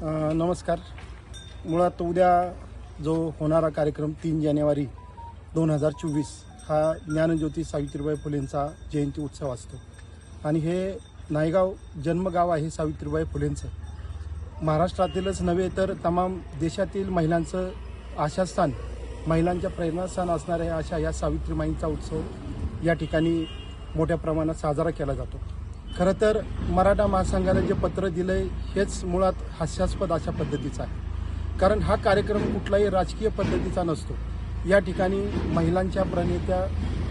नमस्कार. मुळात उद्या जो होणारा कार्यक्रम तीन जानेवारी दोन हजार चोवीस हा ज्ञानज्योती सावित्रीबाई फुलेंचा जयंती उत्सव असतो. आणि हे नायगाव जन्मगाव आहे सावित्रीबाई फुलेंचं. महाराष्ट्रातीलच नव्हे तर तमाम देशातील महिलांचं आशास्थान महिलांच्या प्रेरणास्थान असणाऱ्या अशा या सावित्रीमाईंचा उत्सव या ठिकाणी मोठ्या प्रमाणात साजरा केला जातो. खरं तर मराठा महासंघाला जे पत्र दिलं आहे हेच मुळात हास्यास्पद अशा पद्धतीचं आहे. कारण हा कार्यक्रम कुठलाही राजकीय पद्धतीचा नसतो. या ठिकाणी महिलांच्या प्रणेत्या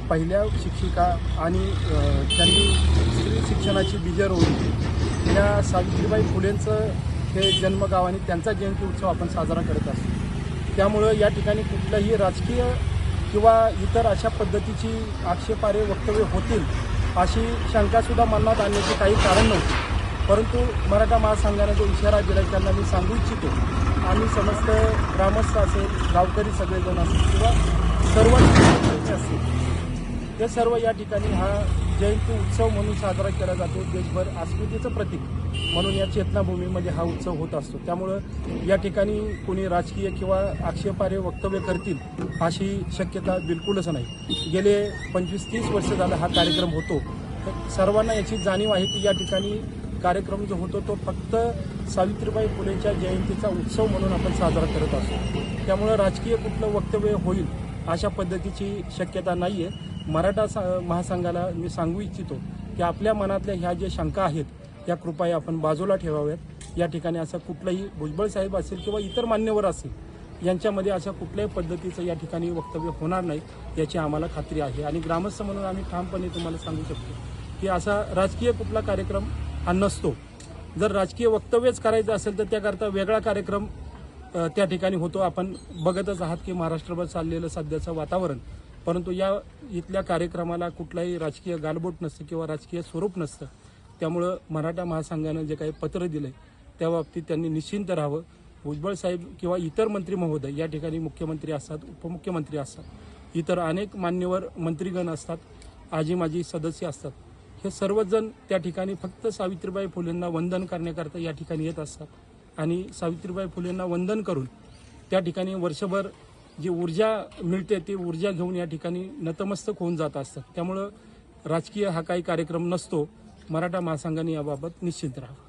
पहिल्या शिक्षिका आणि त्यांनी स्त्री शिक्षणाची बीजं रोवली. या सावित्रीबाई फुलेंचं हे जन्मगाव आणि त्यांचा जयंती उत्सव आपण साजरा करत असतो. त्यामुळं या ठिकाणी कुठलंही राजकीय किंवा इतर अशा पद्धतीची आक्षेपारे वक्तव्य होतील अशी शंकासुद्धा मनात आणण्याचे काही कारण नव्हते. परंतु मराठा महासंघाने जो इशारा दिला त्यांना मी सांगू इच्छितो. आम्ही समस्त ग्रामस्थ असेल गावकरी सगळेजण असेल किंवा सर्व असतील ते सर्व या ठिकाणी हा जयंती उत्सव म्हणून साजरा केला जातो. देशभर अस्मितेचं प्रतीक म्हणून या चेतनाभूमीमध्ये हा उत्सव होत असतो. त्यामुळं या ठिकाणी कोणी राजकीय किंवा आक्षेपार्ह वक्तव्य करतील अशी शक्यता बिलकुलच नाही. गेले पंचवीस तीस वर्ष झालं हा कार्यक्रम होतो. तर सर्वांना याची जाणीव आहे की या ठिकाणी कार्यक्रम जो होतो तो फक्त सावित्रीबाई फुलेच्या जयंतीचा उत्सव म्हणून आपण साजरा करत असतो. त्यामुळं राजकीय कुठलं वक्तव्य होईल अशा पद्धतीची शक्यता नाही आहे मराठा सा- महासंघाला मी सांगू इच्छितो की आपल्या मनातल्या ह्या ज्या शंका आहेत या कृपया आपण बाजूला ठेवाव्यात. या ठिकाणी असं कुठलंही भुजबळ साहेब असेल किंवा इतर मान्यवर असेल यांच्यामध्ये अशा कुठल्याही पद्धतीचं या ठिकाणी वक्तव्य होणार नाही याची आम्हाला खात्री आहे. आणि ग्रामस्थ म्हणून आम्ही ठामपणे तुम्हाला सांगू शकतो की असा राजकीय कुठला कार्यक्रम हा नसतो. जर राजकीय वक्तव्यच करायचं असेल तर त्याकरता वेगळा कार्यक्रम त्या ठिकाणी होतो. आपण बघतच आहात की महाराष्ट्रभर चाललेलं सध्याचं वातावरण. परंतु या इथल्या कार्यक्रमाला कुठलाही राजकीय गालबोट नसतं किंवा राजकीय स्वरूप नसतं. त्यामुळं मराठा महासंघानं जे काही पत्र दिलंय त्या बाबतीत त्यांनी निश्चिंत राहावं. भुजबळ साहेब किंवा इतर मंत्री महोदय या ठिकाणी मुख्यमंत्री असतात उपमुख्यमंत्री असतात. इतर अनेक मान्यवर मंत्रीगण असतात आजी माजी सदस्य असतात. हे सर्वजण त्या ठिकाणी फक्त सावित्रीबाई फुलेंना वंदन करण्याकरता या ठिकाणी येत असतात. आणि सावित्रीबाई फुलेंना वंदन करून त्या ठिकाणी वर्षभर जी ऊर्जा मिळते ती ऊर्जा घेऊन या ठिकाणी नतमस्तक होऊन जात असतात त्यामुळं राजकीय हा काही कार्यक्रम नसतो. मराठा महासंघाने याबाबत निश्चित राहावं